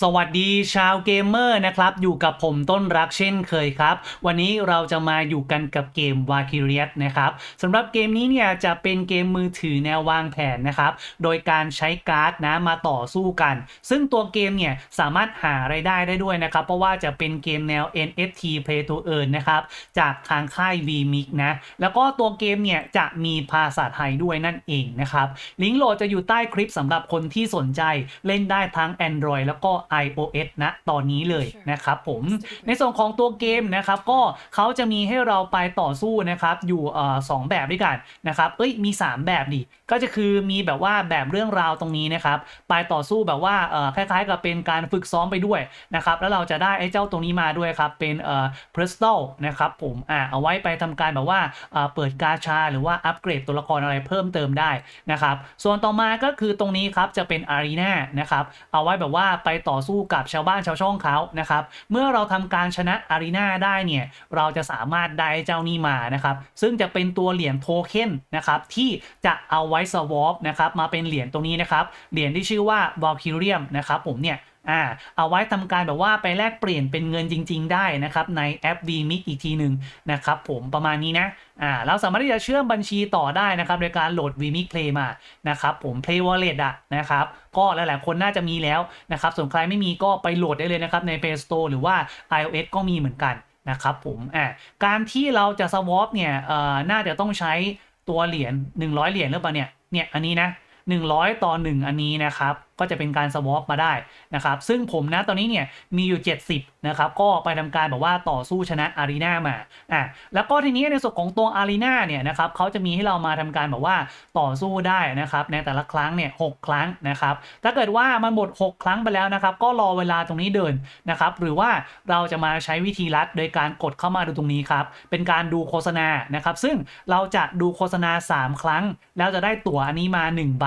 สวัสดีชาวเกมเมอร์นะครับ อยู่กับผมต้นรักเช่นเคยครับ วันนี้เราจะมาอยู่กันกับเกม v a k i r i a s นะครับสำหรับเกมนี้เนี่ยจะเป็นเกมมือถือแนววางแผนนะครับ โดยการใช้การ์ดนะมาต่อสู้กัน ซึ่งตัวเกมเนี่ยสามารถหาไรายได้ได้ด้วยนะครับ เพราะว่าจะเป็นเกมแนว NFT Play to Earn นะครับจากทางค่าย VMix นะแล้วก็ตัวเกมเนี่ยจะมีภาษาไทยด้วยนั่นเองนะครับลิงก์โหลดจะอยู่ใต้คลิปสำหรับคนที่สนใจเล่นได้ทั้ง Android แล้วก็ iOS นะตอนนี้เลยนะครับผมในส่วนของตัวเกมนะครับก็เขาจะมีให้เราไปต่อสู้นะครับอยู่เอ่อสองแบบด้วยกันนะครับเอ้ยมี 3 แบบดิ ก็จะคือมีแบบว่าแบบเรื่องราวตรงนี้นะครับไปต่อสู้แบบว่าคล้ายๆ กับเป็นการฝึกซ้อมไปด้วยนะครับแล้วเราจะได้ไอ้เจ้าตรงนี้มาด้วยครับเป็นเอ่อ p r e s t a l นะครับผมอ่าเอาไว้ไปทำการแบบว่าเอ่อเปิดกาชา หรือว่าอัปเกรดตัวละครอะไรเพิ่มเติมได้นะครับส่วนต่อมาก็คือตรงนี้ครับจะเป็นอารีนานะครับเอาไว้แบบว่าไปต่อสู้กับชาวบ้านชาวช่องเขานะครับเมื่อเราทำการชนะอารีนาได้เนี่ยเราจะสามารถได้เจ้านี้มานะครับซึ่งจะเป็นตัวเหรียญโทเค็นนะครับที่จะเอาไว้สวอปนะครับมาเป็นเหรียญตรงนี้นะครับเหรียญที่ชื่อว่า v a l k y r i u m นะครับผมเนี่ยอ่าเอาไว้ทำการแบบว่าไปแลกเปลี่ยนเป็นเงินจริง ๆ ได้นะครับในแอป VMix อีกทีหนึ่งนะครับผมประมาณนี้นะอ่าเราสามารถที่จะเชื่อมบัญชีต่อได้นะครับโดยการโหลด VMix Play มานะครับผม Play Wallet อะนะครับก็หลายๆคนน่าจะมีแล้วนะครับส่วนใครไม่มีก็ไปโหลดได้เลยนะครับใน Play Store หรือว่า iOS ก็มีเหมือนกันนะครับผมอ่าการที่เราจะ swap เนี่ยเอ่อน่าจะต้องใช้ ตัวเหรียญ100เหรียญหรือเปล่าเนี่ยเนี่ยอันนี้นะ100ต่อ1อันนี้นะครับก็จะเป็นการสวอปมาได้นะครับ ซึ่งผมนะตอนนี้เนี่ยมีอยู่ 70 นะครับ ก็ไปทำการแบบว่าต่อสู้ชนะอารีนามาอะแล้วก็ทีนี้ในส่วนของตัวอารีนาเนี่ยนะครับเขาจะมีให้เรามาทำการแบบว่าต่อสู้ได้นะครับในแต่ละครั้งเนี่ยหครั้งนะครับถ้าเกิดว่ามันหมด 6 ครั้งไปแล้วนะครับ ก็รอเวลาตรงนี้เดินนะครับหรือว่าเราจะมาใช้วิธีลัดโดยการกดเข้ามาดูตรงนี้ครับเป็นการดูโฆษณานะครับซึ่งเราจะดูโฆษณา 3 ครั้ง แล้วจะได้ตั๋วอันนี้มา 1 ใบ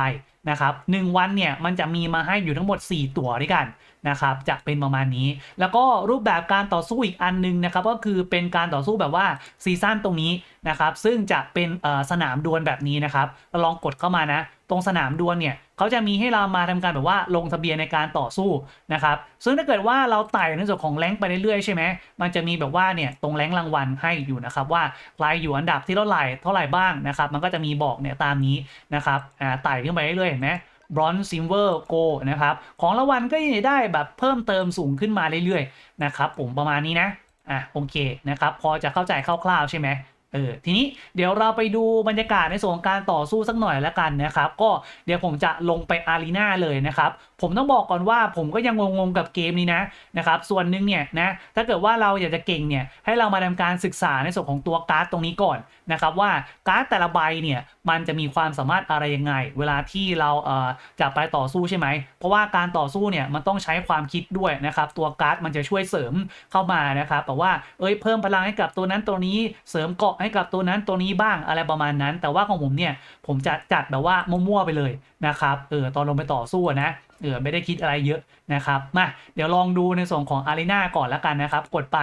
นะครับหนึ่งวันเนี่ยมันจะมีมาให้อยู่ทั้งหมด 4 ตั๋วด้วยกัน นะครับจะเป็นประมาณนี้ แล้วก็รูปแบบการต่อสู้อีกอันนึงนะครับก็คือเป็นการต่อสู้แบบว่าซีซั่นตรงนี้นะครับซึ่งจะเป็นสนามดวลแบบนี้นะครับเราลองกดเข้ามานะ ตรงสนามดวลเนี่ยเขาจะมีให้เรามาทำการแบบว่าลงทะเบียนในการต่อสู้นะครับซึ่งถ้าเกิดว่าเราไต่ในส่วนของแรงไปเรื่อยๆใช่ไหมมันจะมีแบบว่าเนี่ยตรงแรงรางวัลให้อยู่นะครับว่าใครอยู่อันดับที่เท่าไหร่เท่าไหร่บ้างนะครับมันก็จะมีบอกเนี่ยตามนี้นะครับอ่าไต่ขึ้นไปเรื่อยๆเห็นไหม บรอนซ์ซิลเวอร์โกนะครับ ของรางวัลก็ยังได้แบบเพิ่มเติมสูงขึ้นมาเรื่อยๆนะครับผมประมาณนี้นะอะโอเคนะครับพอจะเข้าใจคร่าวๆใช่ไหมเออทีนี้เดี๋ยวเราไปดูบรรยากาศในส่วนของการต่อสู้สักหน่อยแล้วกันนะครับ ก็เดี๋ยวผมจะลงไปอารีนาเลยนะครับ ผมต้องบอกก่อนว่าผมก็ยังงงๆกับเกมนี้นะนะครับ ส่วนหนึ่งเนี่ยนะถ้าเกิดว่าเราอยากจะเก่งเนี่ยให้เรามาทำการศึกษาในส่วนของตัวการ์ดตรงนี้ก่อนนะครับว่าการ์ดแต่ละใบเนี่ยมันจะมีความสามารถอะไรยังไง เวลาที่เราเอ่อจะไปต่อสู้ใช่ไหม เพราะว่าการต่อสู้เนี่ยมันต้องใช้ความคิดด้วยนะครับตัวการ์ดมันจะช่วยเสริมเข้ามานะครับแบบว่าเอ้ยเพิ่มพลังให้กับตัวนั้นตัวนี้เสริมเกาะให้กับตัวนั้นตัวนี้บ้างอะไรประมาณนั้น แต่ว่าของผมเนี่ยผมจะจัดแบบว่ามั่วๆไปเลยนะครับเออตอนลงไปต่อสู้นะเออไม่ได้คิดอะไรเยอะนะครับมาเดี๋ยวลองดูในส่วนของอารีนาก่อนล้วกันนะครับ กดไป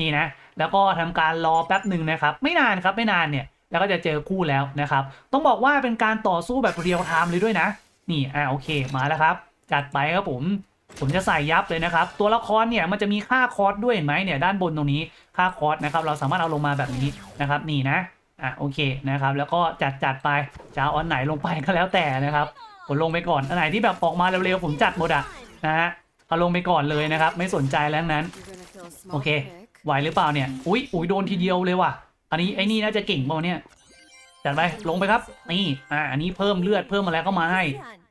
นี่นะ แล้วก็ทำการรอแป๊บหนึ่งนะครับ ไม่นานครับไม่นานเนี่ย แล้วก็จะเจอคู่แล้วนะครับ ต้องบอกว่าเป็นการต่อสู้แบบเรียลไทม์เลยด้วยนะ นี่อ่าโอเคมาแล้วครับ จัดไปครับผมผมจะใส่ยับเลยนะครับ ตัวละครเนี่ยมันจะมีค่าคอร์สด้วยเห็นไหมเนี่ยด้านบนตรงนี้ค่าคอร์สนะครับ เราสามารถเอาลงมาแบบนี้นะครับ นี่นะอะโอเคนะครับ แล้วก็จัดจัดไปจะเอาอันไหนลงไปก็แล้วแต่นะครับผมลงไปก่อนอันไหนที่แบบออกมาเร็วๆผมจัดหมดอะนะฮะเอาลงไปก่อนเลยนะครับ ไม่สนใจแล้วนั้น โอเค ไหวหรือเปล่าเนี่ย อุ้ยอุ้ยโดนทีเดียวเลยว่ะ อันนี้ไอ้นี่น่าจะเก่งเปล่าเนี่ยจัดไปลงไปครับ นี่ อ่า อันนี้เพิ่มเลือดเพิ่มอะไรเข้ามาให้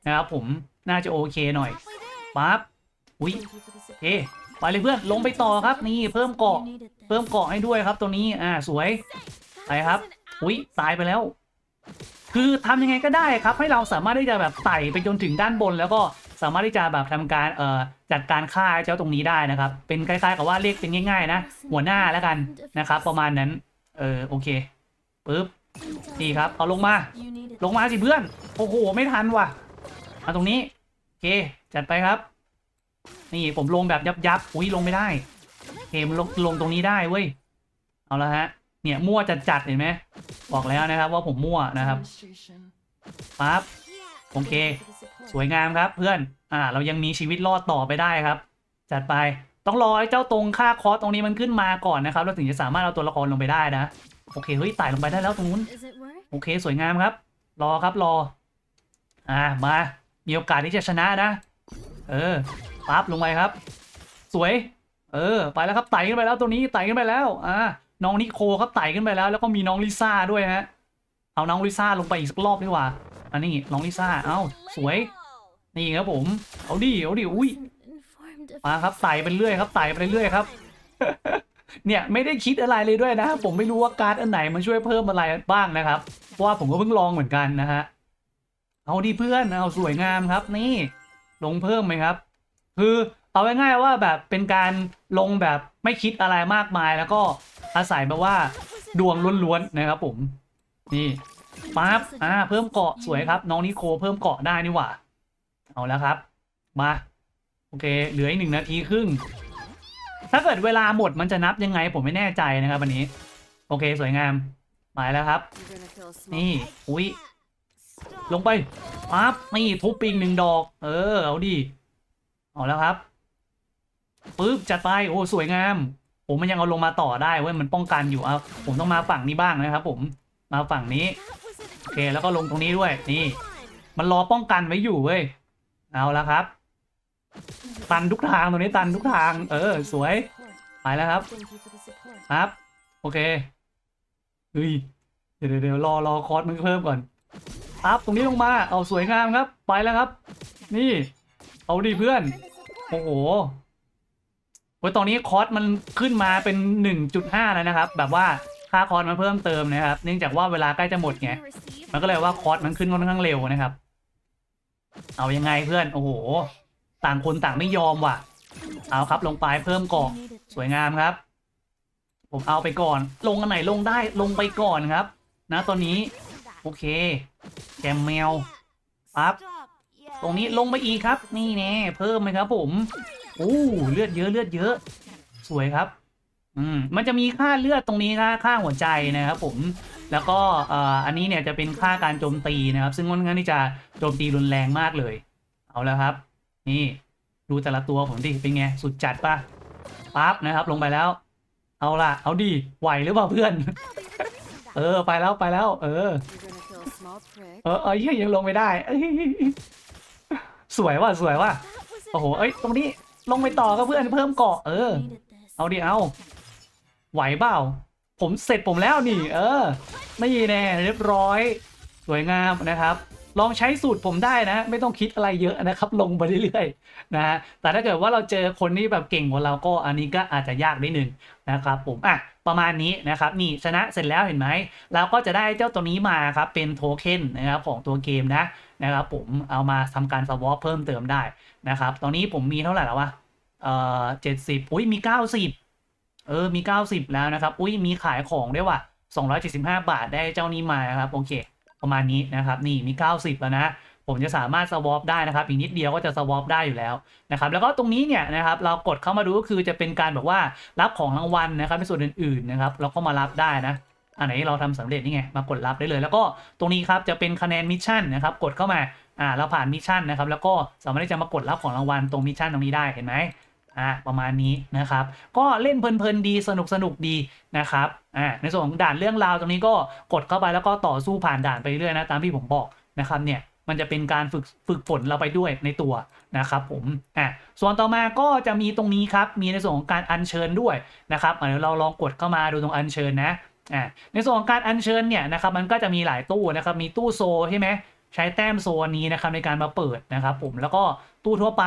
นะครับผม น่าจะโอเคหน่อยปั๊บ อุ้ยโอเคไปเลยเพื่อน ลงไปต่อครับ นี่เพิ่มเกาะ เพิ่มเกาะให้ด้วยครับตัวนี้ อ่า สวย ไปครับ อุ้ยตายไปแล้ว คือทำยังไงก็ได้ครับ ให้เราสามารถที่จะแบบไต่ไปจนถึงด้านบนแล้วก็ สามารถที่จะแบบทำการเอ่อจัดการฆ่าเจ้าตรงนี้ได้นะครับ เป็นคล้ายๆกับว่าเรียกเป็นง่าย ๆ นะ หัวหน้าแล้วกันนะครับ ประมาณนั้น เออโอเคปึ๊บนี่ครับ เอาลงมา ลงมาสิเพื่อน โอ้โห ไม่ทันว่ะเอาตรงนี้โอเคจัดไปครับ นี่ผมลงแบบยับยับๆอุ้ยลงไม่ได้เคมันลงลงตรงนี้ได้เว้ยเอาละฮะเนี่ยมั่วจัดจัดๆเห็นไหมบอกแล้วนะครับ ว่าผมมั่วนะครับปั๊บ โอเค สวยงามครับเพื่อนอ่าเรายังมีชีวิตรอดต่อไปได้ครับ จัดไปต้องรอให้เจ้าตรงค่าคอสตรงนี้มันขึ้นมาก่อนนะครับเราถึงจะสามารถเอาตัวละครลงไปได้นะ โอเคเฮ้ยไต่ลงไปได้แล้วตรงนู้นโอเค สวยงามครับ รอครับรอ อ่ามามีโอกาสที่จะชนะนะ เออปั๊บลงไปครับ สวย เออ ไปแล้วครับไต่ขึ้นไปแล้วตัวนี้ไต่ขึ้นไปแล้วอ่าน้องนิโคครับไต่ขึ้นไปแล้ว แล้วก็มีน้องลิซ่าด้วยฮะเอาน้องลิซ่าลงไปอีกสักรอบดีกว่า อันนี้น้องลิซ่า เอ้า สวย นี่ครับผม เอาดิ เอาดิ อุ้ย Wasn't informed of มาครับไต่ไปเรื่อยครับไต่ไปเรื่อยครับ เนี่ยไม่ได้คิดอะไรเลยด้วยนะ ผมไม่รู้ว่าการ์ดอันไหนมันช่วยเพิ่มอะไรบ้างนะครับ เพราะว่าผมก็เพิ่งลองเหมือนกันนะฮะ เอาดิเพื่อน เอาสวยงามครับ นี่ ลงเพิ่มไหมครับ คือเอาง่ายๆว่าแบบเป็นการลงแบบไม่คิดอะไรมากมาย แล้วก็อาศัยแบบว่าดวงล้วนๆนะครับผม นี่ ปั๊บอ่าเพิ่มเกาะสวยครับ น้องนิโคเพิ่มเกาะได้นี่หว่า เอาแล้วครับ มา โอเค เหลืออีกหนึ่งนาทีครึ่ง ถ้าเกิดเวลาหมดมันจะนับยังไง ผมไม่แน่ใจนะครับวันนี้ โอเคสวยงามหมายแล้วครับ นี่ อุ้ยลงไปปั๊บนี่ทุบปิงหนึ่งดอก เออ เอาดิเอาแล้วครับปึ๊บจัดไปโอ้สวยงามผมมันยังเอาลงมาต่อได้เว้ยมันป้องกันอยู่เอาผมต้องมาฝั่งนี้บ้างนะครับ ผมมาฝั่งนี้ เคแล้วก็ลงตรงนี้ด้วยนี่ มันรอป้องกันไว้อยู่เว้ยเอาแล้วครับ ตันทุกทางตรงนี้ตันทุกทาง เออ สวยไปแล้วครับ ครับ โอเคเฮ้ยเดี๋ยวเดี๋ยวรอรอคอร์สมันเพิ่มก่อนครับตรงนี้ลงมาเอาสวยงามครับ ไปแล้วครับ นี่ เอาดิเพื่อนโอ้โหโอ้ยตอนนี้คอร์สมันขึ้นมาเป็น 1.5 แล้วนะครับ แบบว่า ค่าคอร์สมันเพิ่มเติมนะครับ เนื่องจากว่าเวลาใกล้จะหมดไง มันก็เลยว่าคอร์สมันขึ้นค่อนข้างเร็วนะครับ เอายังไงเพื่อน โอ้โห ต่างคนต่างไม่ยอมว่ะ เอาครับลงไปเพิ่มกาะสวยงามครับ ผมเอาไปก่อน ลงอันไหนลงได้ลงไปก่อนครับ นะตอนนี้ โอเคแกมแมวปั๊บตรงนี้ลงไปอีกครับ นี่แน่เพิ่มไหมครับ ผมโอ้เลือดเยอะเลือดเยอะ สวยครับ อืมมันจะมีค่าเลือดตรงนี้ค่าค่าหัวใจนะครับผมแล้วก็เอ่ออันนี้เนี่ยจะเป็นค่าการโจมตีนะครับ ซึ่งค่อนข้างที่จะโจมตีรุนแรงมากเลย เอาแล้วครับ นี่ดูแต่ละตัวผมดิเป็นไงสุดจัดปะปั๊บนะครับ ลงไปแล้ว เอาล่ะ เอาดิไหวหรือเปล่าเพื่อน เออไปแล้วไปแล้ว เออ เออเอ้ยยังลงไม่ได้สวยว่ะสวยว่ะโอ้โหเอ้ยตรงนี้ลงไปต่อก็เพื่อนเพิ่มเกาะเออ เอาดิเอา ไหวเปล่า ผมเสร็จผมแล้วนี่ เออไม่แน่เรียบร้อย สวยงามนะครับ ลองใช้สูตรผมได้นะ ไม่ต้องคิดอะไรเยอะนะครับ ลงไปเรื่อยๆนะฮะแต่ถ้าเกิดว่าเราเจอคนที่แบบเก่งกว่าเราก็อันนี้ก็อาจจะยากนิดนึงนะครับผมอะประมาณนี้นะครับนี่ชนะเสร็จแล้วเห็นไหมเราก็จะได้เจ้าตัวนี้มาครับเป็นโทเค็นนะครับของตัวเกมนะนะครับผมเอามาทำการสวอปเพิ่มเติมได้นะครับ ตอนนี้ผมมีเท่าไหร่แล้ววะเอ่อเจ็ดสิบอุ้ยมีเก้าสิบ เออมี 90 แล้วนะครับ อุ้ยมีขายของด้วยว่ะ275 บาทได้เจ้านี้มานะครับโอเค ประมาณนี้นะครับ นี่มี 90 แล้วนะผมจะสามารถสวอปได้นะครับอีกนิดเดียวก็จะสวอปได้อยู่แล้วนะครับแล้วก็ตรงนี้เนี่ยนะครับเรากดเข้ามาดูก็คือจะเป็นการแบบว่ารับของรางวัลนะครับในส่วนอื่นๆนะครับเราก็มารับได้นะอันไหนเราทำสำเร็จนี่ไงมากดรับได้เลย แล้วก็ตรงนี้ครับจะเป็นคะแนนมิชชั่นนะครับกดเข้ามาอ่าเราผ่านมิชชั่นนะครับแล้วก็สามารถที่จะมากดรับของรางวัลตรงมิชชั่นตรงนี้ได้เห็นไหม อ่าประมาณนี้นะครับ ก็เล่นเพลินๆดีสนุกสนุกดีนะครับอ่าในส่วนของด่านเรื่องราวตรงนี้ก็กดเข้าไปแล้วก็ต่อสู้ผ่านด่านไปเรื่อยนะตามที่ผมบอกนะครับเนี่ยมันจะเป็นการฝึกฝึกฝนเราไปด้วยในตัวนะครับผมอ่าส่วนต่อมาก็จะมีตรงนี้ครับ มีในส่วนของการอัญเชิญด้วยนะครับอะเดี๋ยวเราลองกดเข้ามาดูตรงอัญเชิญนะอ่าในส่วนของการอัญเชิญเนี่ยนะครับมันก็จะมีหลายตู้นะครับมีตู้โซใช่ไหมใช้แต้มโซนนี้นะครับในการมาเปิดนะครับผมแล้วก็ตู้ทั่วไป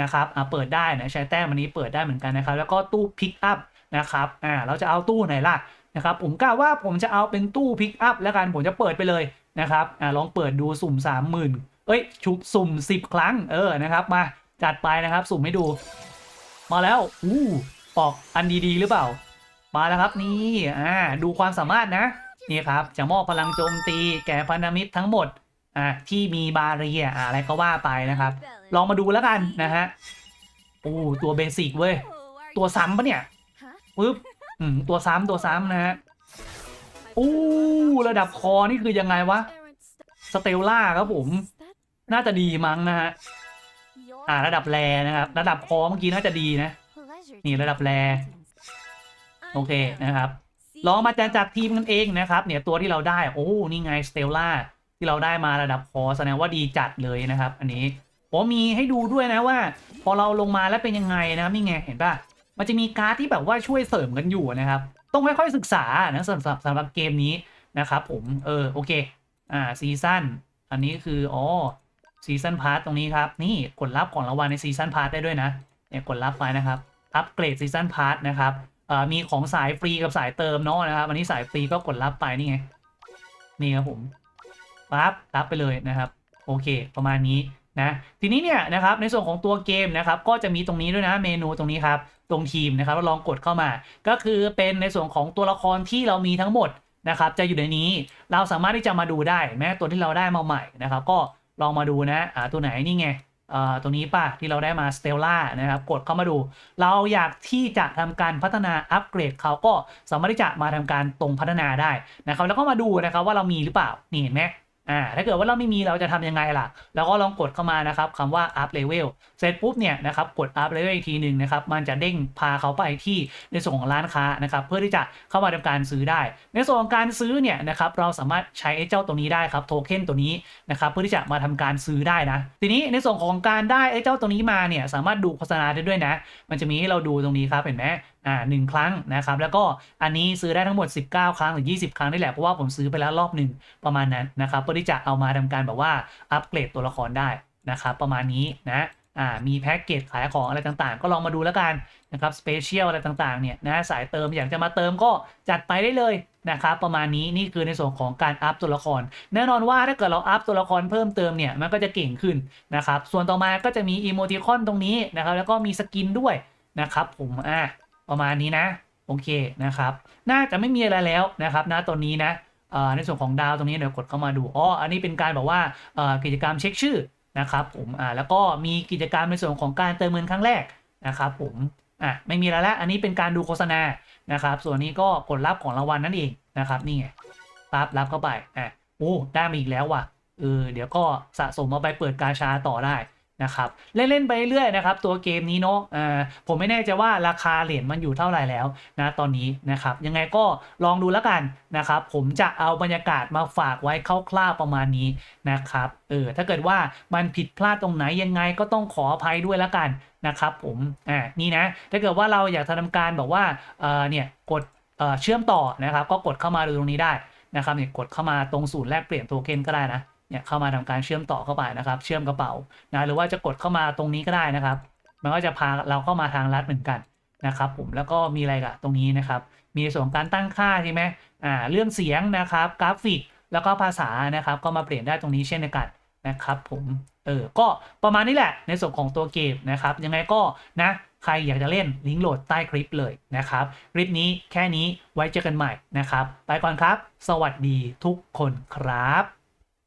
นะครับอ่าเปิดได้นะใช้แต้มอันนี้เปิดได้เหมือนกันนะครับ แล้วก็ตู้พิกอัพนะครับอ่าเราจะเอาตู้ไหนล่ะนะครับผมกล้าว่าผมจะเอาเป็นตู้พิกอัพแล้วกันผมจะเปิดไปเลยนะครับอ่าลองเปิดดูสุ่ม 30,000 เอ้ยชุบสุ่ม 10 ครั้งเออนะครับมาจัดไปนะครับสุ่มให้ดู มาแล้วอู้ออกอันดีๆ หรือเปล่า มาแล้วครับนี่อ่าดูความสามารถนะนี่ครับจะมอบพลังโจมตีแก่พันธมิตรทั้งหมด อ่าที่มีบาเรียอ่าอะไรก็ว่าไปนะครับ ลองมาดูแล้วกันนะฮะโอ้ตัวเบสิกเว้ย ตัวซ้ำปะเนี่ยปึ๊บอืมตัวซ้ำตัวซ้ำนะฮะโอ้ระดับคอนี่คือยังไงวะสเตลล่าครับผม น่าจะดีมั้งนะฮะอ่าระดับแรนะครับ ระดับคอเมื่อกี้น่าจะดีนะ นี่ระดับแรโอเคนะครับ ลองมาจากจากทีมกันเองนะครับ เนี่ยตัวที่เราได้ โอ้ นี่ไงสเตลล่า ที่เราได้มาระดับคอแสดงว่าดีจัดเลยนะครับ อันนี้ผมมีให้ดูด้วยนะว่า พอเราลงมาแล้วเป็นยังไงนะครับนี่ไงเห็นป่ะมันจะมีการ์ดที่แบบว่าช่วยเสริมกันอยู่นะครับ ต้องค่อยๆศึกษานะสำหรับสำหรับเกมนี้นะครับผมเออโอเคอ่าซีซั่นอันนี้คืออ๋อซีซันพาร์ตตรงนี้ครับ นี่กดรับของรางวัลในซีซันพาร์ตได้ด้วยนะเนี่ยกดรับไปนะครับอัปเกรดซีซันพาร์ตนะครับเอ่อมีของสายฟรีกับสายเติมเนาะนะครับ อันนี้สายฟรีก็กดรับไปนี่ไง นี่ครับผม ปั๊บรับไปเลยนะครับ โอเค ประมาณนี้นะทีนี้เนี่ยนะครับในส่วนของตัวเกมนะครับก็จะมีตรงนี้ด้วยนะเมนูตรงนี้ครับตรงทีมนะครับลองกดเข้ามา ก็คือเป็นในส่วนของตัวละครที่เรามีทั้งหมดนะครับจะอยู่ในนี้เราสามารถที่จะมาดูได้แม้ตัวที่เราได้มาใหม่นะครับ ก็ลองมาดูนะอ่าตัวไหนนี่ไงอ่อตัวนี้ป่ะที่เราได้มาสเตลล่านะครับกดเข้ามาดู เราอยากที่จะทำการพัฒนาอัปเกรดเขาก็สามารถที่จะมาทำการตรงพัฒนาได้นะครับแล้วก็มาดูนะครับว่าเรามีหรือเปล่านี่เห็นไหม อ่าถ้าเกิดว่าเราไม่มีเราจะทำยังไงล่ะ แล้วก็ลองกดเข้ามานะครับคำว่า up level เสร็จปุ๊บเนี่ยนะครับกด up level อีกทีหนึ่งนะครับมันจะเด้งพาเขาไปที่ในส่วนของร้านค้านะครับเพื่อที่จะเข้ามาทำการซื้อได้ ในส่วนของการซื้อเนี่ยนะครับเราสามารถใช้เจ้าตัวนี้ได้ครับโทเค็นตัวนี้นะครับเพื่อที่จะมาทำการซื้อได้นะ ทีนี้ในส่วนของการได้ไอ้เจ้าตัวนี้มาเนี่ยสามารถดูโฆษณาได้ด้วยนะ มันจะมีให้เราดูตรงนี้ครับเห็นไหม อ่าหนึ่งครั้งนะครับ แล้วก็อันนี้ซื้อได้ทั้งหมด 19 ครั้งหรือ 20 ครั้งนี่แหละ เพราะว่าผมซื้อไปแล้วรอบหนึ่งประมาณนั้นนะครับเพื่อที่จะเอามาทำการแบบว่าอัปเกรดตัวละครได้นะครับประมาณนี้นะอ่ามีแพ็กเกจขายของอะไรต่างๆ ก็ลองมาดูแล้วกันนะครับสเปเชียลอะไรต่างๆเนี่ยนะสายเติมอยากจะมาเติมก็จัดไปได้เลยนะครับประมาณนี้นี่คือในส่วนของการอัพตัวละคร แน่นอนว่าถ้าเกิดเราอัพตัวละครเพิ่มเติมเนี่ยมันก็จะเก่งขึ้นนะครับส่วนต่อมาก็จะมีอีโมติคอนตรงนี้นะครับแล้วก็มีสกินด้วยนะครับผมอะ ประมาณนี้นะโอเคนะครับ น่าจะไม่มีอะไรแล้วนะครับนะตอนนี้นะในส่วนของดาวตรงนี้เดี๋ยวกดเข้ามาดูอ๋ออันนี้เป็นการแบบว่ากิจกรรมเช็คชื่อนะครับผมอ่าแล้วก็มีกิจกรรมในส่วนของการเติมเงินครั้งแรกนะครับผมอะไม่มีอะไรแล้วอันนี้เป็นการดูโฆษณานะครับ ส่วนนี้ก็กดรับของรางวัลนั่นเองนะครับนี่ไงปั๊บรับเข้าไปอะโอ้ได้มาอีกแล้วว่ะเออเดี๋ยวก็สะสมเอาไปเปิดกาชาต่อได้ นะครับเล่นๆไปเรื่อยนะครับ ตัวเกมนี้เนาะผมไม่แน่ใจว่าราคาเหรียญมันอยู่เท่าไหร่แล้วนะตอนนี้นะครับยังไงก็ลองดูแล้วกันนะครับ ผมจะเอาบรรยากาศมาฝากไว้คร่าวๆประมาณนี้นะครับเออถ้าเกิดว่ามันผิดพลาดตรงไหนยังไงก็ต้องขออภัยด้วยแล้วกันนะครับผมอ่านี่นะถ้าเกิดว่าเราอยากทำการแบบว่าเออเนี่ยกดเเชื่อมต่อนะครับ ก็กดเข้ามาดูตรงนี้ได้นะครับเนี่ยกดเข้ามาตรงศูนย์แลกเปลี่ยนโทเค็นก็ได้นะ เนี่ยเข้ามาทำการเชื่อมต่อเข้าไปนะครับ เชื่อมกระเป๋านะหรือว่าจะกดเข้ามาตรงนี้ก็ได้นะครับ มันก็จะพาเราเข้ามาทางลัดเหมือนกันนะครับผมแล้วก็มีอะไรกับตรงนี้นะครับ มีส่วนการตั้งค่าใช่ไหมอ่าเรื่องเสียงนะครับกราฟิกแล้วก็ภาษานะครับก็มาเปลี่ยนได้ตรงนี้เช่นเดียวกันนะครับผมเออก็ประมาณนี้แหละในส่วนของตัวเกมนะครับยังไงก็นะใครอยากจะเล่นลิงก์โหลดใต้คลิปเลยนะครับคลิปนี้แค่นี้ไว้เจอกันใหม่นะครับ ไปก่อนครับ สวัสดีทุกคนครับ